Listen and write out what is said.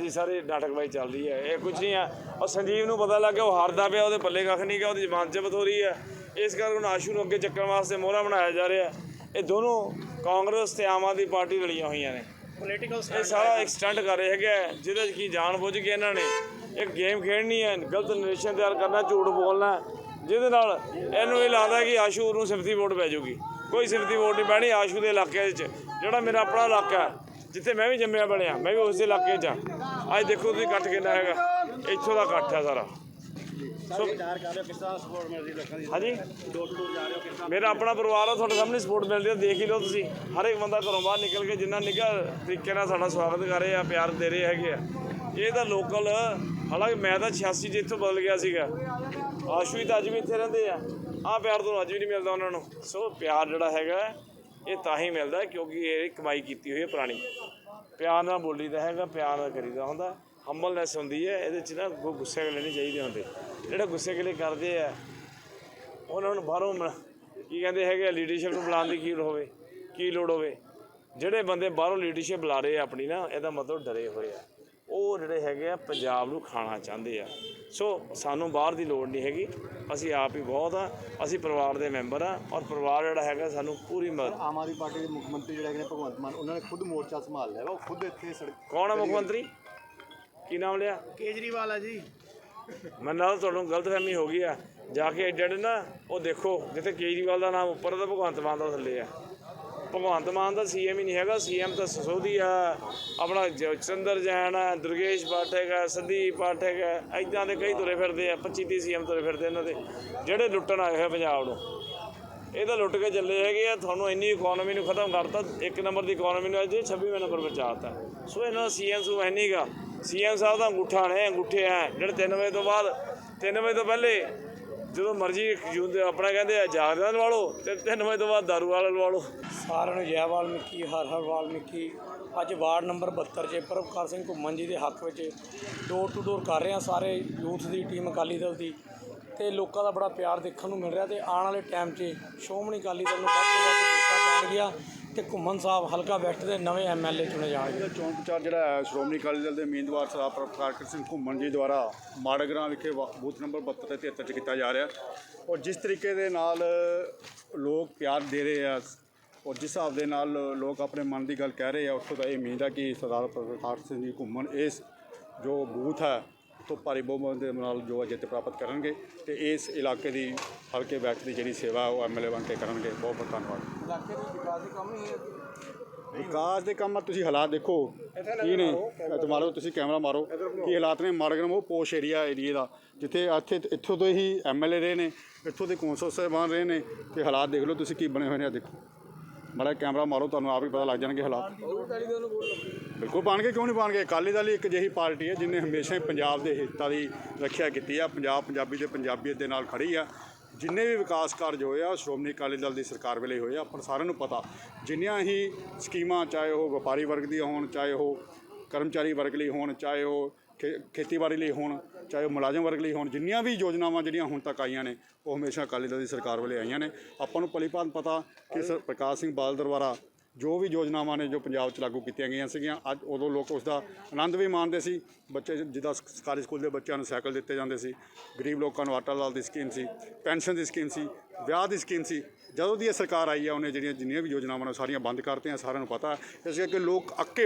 ਜੀ ਸਾਰੇ ਨਾਟਕਬਾਜ਼ੀ ਚੱਲ ਰਹੀ ਹੈ। ਇਹ ਕੁਝ ਨਹੀਂ ਆ। ਔਰ ਸੰਜੀਵ ਨੂੰ ਪਤਾ ਲੱਗ ਗਿਆ ਉਹ ਹਾਰਦਾ ਪਿਆ ਉਹਦੇ ਪੱਲੇ ਕੱਖ ਨਹੀਂ ਗਿਆ ਉਹਦੀ ਜ਼ਮਾਨਤ ਜ਼ਬਤ ਹੋ ਰਹੀ ਹੈ। ਇਸ ਕਰਕੇ ਹੁਣ ਆਸ਼ੂ ਨੂੰ ਅੱਗੇ ਚੱਕਣ ਵਾਸਤੇ ਮੋਹਰਾ ਬਣਾਇਆ ਜਾ ਰਿਹਾ। ਇਹ ਦੋਨੋਂ ਕਾਂਗਰਸ ਤੇ ਆਮ ਆਦਮੀ ਪਾਰਟੀ ਰਲੀਆਂ ਹੋਈਆਂ ਨੇ। ਪੋਲੀਟੀਕਲ ਇਹ ਸਾਰਾ ਇੱਕ ਸਟੰਟ ਕਰ ਰਹੇ ਹੈਗੇ ਜਿਹਦੇ 'ਚ ਕੀ ਜਾਣ ਬੁੱਝ ਕੇ ਇਹਨਾਂ ਨੇ। ਇੱਕ ਗੇਮ ਖੇਡਣੀ ਹੈ ਗਲਤ ਨਿਰੇਸ਼ਨ ਤਿਆਰ ਕਰਨਾ ਝੂਠ ਬੋਲਣਾ ਜਿਹਦੇ ਨਾਲ ਇਹਨੂੰ ਇਹ ਲੱਗਦਾ ਕਿ ਆਸ਼ੂ ਨੂੰ ਸਿਫਤੀ ਵੋਟ ਪੈ ਜਾਊਗੀ। ਕੋਈ ਸਿਫਤੀ ਵੋਟ ਨਹੀਂ ਪੈਣੀ ਆਸ਼ੂ ਦੇ ਇਲਾਕੇ ਵਿੱਚ ਜਿਹੜਾ ਮੇਰਾ ਆਪਣਾ ਇਲਾਕਾ ਹੈ, ਜਿੱਥੇ ਮੈਂ ਵੀ ਜੰਮਿਆ ਬਣਿਆ ਮੈਂ ਵੀ ਉਸ ਦੇ ਇਲਾਕੇ 'ਚ ਹਾਂ ਅੱਜ ਦੇਖੋ ਤੁਸੀਂ ਇਕੱਠ ਕਿੰਨਾ ਹੈਗਾ। ਇੱਥੋਂ ਦਾ ਇਕੱਠ ਹੈ ਸਾਰਾ ਹਾਂਜੀ? ਮੇਰਾ ਆਪਣਾ ਪਰਿਵਾਰ ਆ ਤੁਹਾਡੇ ਸਾਹਮਣੇ ਸਪੋਰਟ ਮਿਲ ਰਹੀ ਹੈ ਦੇਖ ਹੀ ਲਓ ਤੁਸੀਂ। ਹਰ ਇੱਕ ਬੰਦਾ ਘਰੋਂ ਬਾਹਰ ਨਿਕਲ ਕੇ ਜਿੰਨਾ ਨਿੱਘਾ ਤਰੀਕੇ ਨਾਲ ਸਾਡਾ ਸਵਾਗਤ ਕਰ ਰਹੇ ਆ ਪਿਆਰ ਦੇ ਰਹੇ ਹੈਗੇ ਆ। ਇਹ ਤਾਂ ਲੋਕਲ ਹਾਲਾਂਕਿ ਮੈਂ ਤਾਂ 86 ਚ ਇੱਥੋਂ ਬਦਲ ਗਿਆ ਸੀਗਾ। ਆਸ਼ੂ ਹੀ ਤਾਂ ਅੱਜ ਵੀ ਇੱਥੇ ਰਹਿੰਦੇ ਆ। ਆਹ ਪਿਆਰ ਤੋਂ ਅੱਜ ਵੀ ਨਹੀਂ ਮਿਲਦਾ ਉਹਨਾਂ ਨੂੰ। ਸੋ ਪਿਆਰ ਜਿਹੜਾ ਹੈਗਾ ਇਹ ਤਾਂ ਹੀ ਮਿਲਦਾ ਕਿਉਂਕਿ ਇਹ ਕਮਾਈ ਕੀਤੀ ਹੋਈ ਹੈ ਪੁਰਾਣੀ। ਪਿਆਰ ਨਾਲ ਬੋਲੀਦਾ ਹੈਗਾ, ਪਿਆਰ ਨਾਲ ਕਰੀਦਾ ਹੁੰਦਾ। ਹੰਬਲਨੈਸ ਹੁੰਦੀ ਹੈ, ਇਹਦੇ ਚ ਨਾ ਗੁੱਸੇ ਵਾਲੇ ਨਹੀਂ ਚਾਹੀਦੇ ਹੁੰਦੇ। ਜਿਹੜੇ ਗੁੱਸੇ ਗਲੇ ਕਰਦੇ ਆ, ਉਹਨਾਂ ਨੂੰ ਬਾਹਰੋਂ ਮ- ਕੀ ਕਹਿੰਦੇ ਹੈਗੇ ਲੀਡਰਸ਼ਿਪ ਨੂੰ ਬੁਲਾਉਣ ਦੀ ਕੀ ਲੋੜ ਹੋਵੇ, ਕੀ ਲੋੜ ਹੋਵੇ। ਜਿਹੜੇ ਬੰਦੇ ਬਾਹਰੋਂ ਲੀਡਰਸ਼ਿਪ ਬੁਲਾ ਰਹੇ ਆ ਆਪਣੀ ਨਾ, ਇਹਦਾ ਮਤਲਬ ਡਰੇ ਹੋਏ ਆ। ਉਹ ਜਿਹੜੇ ਹੈਗੇ ਆ ਪੰਜਾਬ ਨੂੰ ਖਾਣਾ ਚਾਹੁੰਦੇ ਆ। ਸੋ ਸਾਨੂੰ ਬਾਹਰ ਦੀ ਲੋੜ ਨਹੀਂ ਹੈਗੀ। ਅਸੀਂ ਆਪ ਹੀ ਬਹੁਤ ਆ। ਅਸੀਂ ਪਰਿਵਾਰ ਦੇ ਮੈਂਬਰ ਆ ਔਰ ਪਰਿਵਾਰ ਜਿਹੜਾ ਹੈਗਾ ਸਾਨੂੰ ਪੂਰੀ ਮਦਦ ਆਮ ਆਦਮੀ ਪਾਰਟੀ ਦੇ ਮੁੱਖ ਮੰਤਰੀ ਜਿਹੜੇ ਹੈਗੇ ਨੇ ਭਗਵੰਤ ਮਾਨ ਉਹਨਾਂ ਨੇ ਖੁਦ ਮੋਰਚਾ ਸੰਭਾਲ ਲਿਆ ਵਾ। ਉਹ ਖੁਦ ਇੱਥੇ ਸੜਕ ਕੌਣ ਆ ਮੁੱਖ ਮੰਤਰੀ? ਕੀ ਨਾਮ ਲਿਆ? ਕੇਜਰੀਵਾਲ ਆ ਜੀ। ਮੈਂ ਨਾਲ ਤੁਹਾਨੂੰ ਗਲਤਫਹਿਮੀ ਹੋ ਗਈ ਆ। ਜਾ ਕੇ ਐਡੇ ਐਡੇ ਨਾ ਉਹ ਦੇਖੋ ਜਿੱਥੇ ਕੇਜਰੀਵਾਲ ਦਾ ਨਾਮ ਉੱਪਰ ਤਾਂ ਭਗਵੰਤ ਮਾਨ ਦਾ ਥੱਲੇ ਆ। ਭਗਵੰਤ ਮਾਨ ਦਾ ਸੀਐਮ ਹੀ ਨਹੀਂ ਹੈਗਾ, ਸੀਐਮ ਤਾਂ ਸਸੋਦੀ ਆ, ਆਪਣਾ ਜ- ਚੰਦਰ ਜੈਨ ਆ, ਦੁਰਗੇਸ਼ ਪਾਠਕ ਆ, ਸੰਦੀਪ ਪਾਠਕ ਆ ਐਦਾਂ ਦੇ ਕਈ ਤੁਰੇ ਫਿਰਦੇ ਆ 25 30 ਸੀਐਮ ਤੁਰੇ ਫਿਰਦੇ ਇਹਨਾਂ ਦੇ, ਜਿਹੜੇ ਲੁੱਟਣ ਆਏ ਹੋਏ ਪੰਜਾਬ ਨੂੰ। ਇਹ ਤਾਂ ਲੁੱਟ ਕੇ ਚੱਲੇ ਹੈਗੇ ਆ, ਤੁਹਾਨੂੰ ਇੰਨੀ ਇਕਨੋਮੀ ਨੂੰ ਖਤਮ ਕਰਤਾ, ਇੱਕ ਨੰਬਰ ਦੀ ਇਕਨੋਮੀ ਨੂੰ ਅੱਜ 26ਵੇਂ ਨੰਬਰ ਪਹੁੰਚਾਤਾ ਸੋ ਇਹਨਾਂ ਦਾ ਸੀਐਮ ਸੂ ਹੈ ਨਹੀਂਗਾ ਸੀਐਮ ਸਾਹਿਬ ਦਾ ਅੰਗੂਠਾ ਨੇ, ਅੰਗੂਠੇ ਆ ਜਿਹੜੇ 3 ਵਜੇ ਤੋਂ ਬਾਅਦ 3 ਵਜੇ ਤੋਂ ਪਹਿਲੇ ਜਦੋਂ ਮਰਜ਼ੀ ਜੂੰਦੇ ਆਪਣਾ ਕਹਿੰਦੇ ਆ ਜਾਗਦਾ ਲਵਾਲੋ ਤੇ 3 ਵਜੇ ਤੋਂ ਬਾਅਦ ਦਾਰੂ ਵਾਲਾ ਲਵਾਲੋ ਸਾਰਿਆਂ ਨੂੰ ਜੈ ਵਾਲਮੀਕੀ, ਹਰ ਹਰ ਵਾਲਮੀਕੀ। ਅੱਜ ਵਾਰਡ ਨੰਬਰ 72 'ਚ ਪ੍ਰਭਕਾਰ ਸਿੰਘ ਘੁੰਮਣ ਜੀ ਦੇ ਹੱਕ ਵਿੱਚ ਡੋਰ ਟੂ ਡੋਰ ਕਰ ਰਹੇ ਹਾਂ ਸਾਰੇ ਯੂਥ ਦੀ ਟੀਮ ਅਕਾਲੀ ਦਲ ਦੀ। ਤੇ ਲੋਕਾਂ ਦਾ ਬੜਾ ਪਿਆਰ ਦੇਖਣ ਨੂੰ ਮਿਲ ਰਿਹਾ ਤੇ ਆਉਣ ਵਾਲੇ ਟਾਈਮ 'ਚ ਸ਼੍ਰੋਮਣੀ ਅਕਾਲੀ ਦਲ ਨੂੰ ਵੱਧ ਤੋਂ ਵੱਧ ਵੋਟਾਂ ਪੈਣਗੀਆਂ ਤੇ ਘੁੰਮਣ ਸਾਹਿਬ ਹਲਕਾ ਵੈਸਟ ਦੇ ਨਵੇਂ ਐਮਐਲਏ ਚੁਣੇ ਜਾਣਗੇ। ਚੋਣ ਪ੍ਰਚਾਰ ਜਿਹੜਾ ਹੈ, ਸ਼੍ਰੋਮਣੀ ਅਕਾਲੀ ਦਲ ਦੇ ਉਮੀਦਵਾਰ ਸਰਦਾਰ ਪ੍ਰਕਾਸ਼ ਸਿੰਘ ਘੁੰਮਣ ਜੀ ਦੁਆਰਾ ਮਾੜਗਰਾਂ ਵਿਖੇ ਵਾ- ਬੂਥ ਨੰਬਰ 72 ਤੇ 73 'ਚ ਕੀਤਾ ਜਾ ਰਿਹਾ ਔਰ ਜਿਸ ਤਰੀਕੇ ਦੇ ਨਾਲ ਲੋਕ ਪਿਆਰ ਦੇ ਰਹੇ ਆ, ਔਰ ਜਿਸ ਹਿਸਾਬ ਦੇ ਨਾਲ ਲੋਕ ਆਪਣੇ ਮਨ ਦੀ ਗੱਲ ਕਹਿ ਰਹੇ ਆ, ਉੱਥੋਂ ਦਾ ਇਹ ਉਮੀਦ ਆ ਕਿ ਸਰਦਾਰ ਪ੍ਰਕਾਸ਼ ਸਿੰਘ ਜੀ ਘੁੰਮਣ। ਇਸ ਜੋ ਬੂਥ ਹੈ ਤੋਂ ਭਾਰੀ ਬਹੁਮਤ ਦੇ ਨਾਲ ਜੋ ਹੈ ਜਿੱਤ ਪ੍ਰਾਪਤ ਕਰਨਗੇ ਤੇ ਇਸ ਇਲਾਕੇ ਦੀ ਹਲਕੇ ਵੈਸਟ ਦੀ ਜਿਹੜੀ ਸੇਵਾ ਉਹ ਐਮਐਲਏ ਬਣ ਕੇ ਕਰਨਗੇ। ਬਹੁਤ ਬਹੁਤ ਧੰਨਵਾਦ। ਇਲਾਕੇ ਦੇ ਵਿਕਾਸ ਦੇ ਕੰਮ ਹੀ। ਵਿਕਾਸ ਦੇ ਕੰਮ ਆ ਤੁਸੀਂ ਹਾਲਾਤ ਦੇਖੋ। ਕੀ ਨੇ? ਇਹ ਮਾਰੋ ਤੁਸੀਂ ਕੈਮਰਾ ਮਾਰੋ। ਕੀ ਹਾਲਾਤ ਨੇ? ਮਾਰਗਰਮ ਉਹ ਪੋਸ਼ ਏਰੀਆ ਏਰੀਏ ਦਾ। ਜਿੱਥੇ ਇੱਥੇ ਇੱਥੋਂ ਤੋਂ ਹੀ ਐਮਐਲਏ ਰਹੇ ਨੇ ਇੱਥੋਂ ਦੇ ਕੌਂਸਲ ਸਾਹਿਬਾਨ ਰਹੇ ਨੇ ਤੇ ਹਾਲਾਤ ਦੇਖ ਲਓ ਤੁਸੀਂ ਕੀ ਬਣੇ ਹੋਏ ਨੇ ਆ ਦੇਖੋ। ਬੜਾ ਕੈਮਰਾ ਮਾਰੋ ਤੁਹਾਨੂੰ ਆਪ ਹੀ ਪਤਾ ਲੱਗ ਜਾਣਗੇ ਹਾਲਾਤ। ਬਿਲਕੁਲ, ਬਣ ਪਾਣਗੇ ਕਿਉਂ ਨਹੀਂ ਬਣ ਪਾਣਗੇ ਅਕਾਲੀ ਦਲ ਇੱਕ ਅਜਿਹੀ ਪਾਰਟੀ ਹੈ ਜਿਨੇ ਹਮੇਸ਼ਾ ਹੀ ਪੰਜਾਬ ਦੇ ਹਿੱਤਾਂ ਦੀ ਰੱਖਿਆ ਕੀਤੀ ਆ। ਪੰਜਾਬ ਪੰਜਾਬੀ ਤੇ ਪੰਜਾਬੀਅਤ ਦੇ ਨਾਲ ਖੜੀ ਆ। ਜਿੰਨੇ ਵੀ ਵਿਕਾਸ ਕਾਰਜ ਹੋਏ ਆ, ਸ਼੍ਰੋਮਣੀ ਅਕਾਲੀ ਦਲ ਦੀ ਸਰਕਾਰ ਵੇਲੇ ਹੋਏ ਆ, ਆਪਾਂ ਸਾਰਿਆਂ ਨੂੰ ਪਤਾ, ਜਿੰਨੀਆਂ ਹੀ ਸਕੀਮਾਂ, ਚਾਹੇ ਉਹ ਵਪਾਰੀ ਵਰਗ ਦੀਆਂ ਹੋਣ, ਚਾਹੇ ਉਹ ਕਰਮਚਾਰੀ ਵਰਗ ਲਈ ਹੋਣ, ਚਾਹੇ ਉਹ ਖੇ- ਖੇਤੀਬਾੜੀ ਲਈ ਹੋਣ, ਚਾਹੇ ਉਹ ਮੁਲਾਜ਼ਮ ਵਰਗ ਲਈ ਹੋਣ, ਜਿੰਨੀਆਂ ਵੀ ਯੋਜਨਾਵਾਂ ਜਿਹੜੀਆਂ ਹੁਣ ਤੱਕ ਆਈਆਂ ਨੇ, ਉਹ ਹਮੇਸ਼ਾ ਅਕਾਲੀ ਦਲ ਦੀ ਸਰਕਾਰ ਵੇਲੇ ਆਈਆਂ ਨੇ। ਆਪਾਂ ਨੂੰ ਭਲੀਭਾਂਤ ਪਤਾ ਕਿ ਸਰ, ਪ੍ਰਕਾਸ਼ ਸਿੰਘ ਬਾਦਲ ਦੁਆਰਾ ਜੋ ਵੀ ਯੋਜਨਾਵਾਂ ਨੇ ਜੋ ਪੰਜਾਬ 'ਚ ਲਾਗੂ ਕੀਤੀਆਂ ਗਈਆਂ ਸੀਗੀਆਂ, ਅੱਜ ਉਦੋਂ ਲੋਕ ਉਸ ਦਾ ਆਨੰਦ ਵੀ ਮਾਣਦੇ ਸੀ। ਬੱਚੇ ਜਿੱਦਾਂ ਸਰਕਾਰੀ ਸਕੂਲ ਦੇ ਬੱਚਿਆਂ ਨੂੰ ਸਾਈਕਲ ਦਿੱਤੇ ਜਾਂਦੇ ਸੀ। ਗਰੀਬ ਲੋਕਾਂ ਨੂੰ ਆਟਾ ਦਾਲ ਦੀ ਸਕੀਮ ਸੀ, ਪੈਨਸ਼ਨ ਦੀ ਸਕੀਮ ਸੀ, ਵਿਆਹ ਦੀ ਸਕੀਮ ਸੀ। ਜਦੋਂ ਦੀ ਇਹ ਸਰਕਾਰ ਆਈ ਹੈ ਉਹਨੇ ਜਿਹੜੀਆਂ ਜਿੰਨੀਆਂ ਵੀ ਯੋਜਨਾਵਾਂ ਨੇ ਉਹ ਸਾਰੀਆਂ ਬੰਦ ਕਰਤੀਆਂ, ਸਾਰਿਆਂ ਨੂੰ ਪਤਾ। ਇਸ ਕਰਕੇ ਲੋਕ ਅੱਕੇ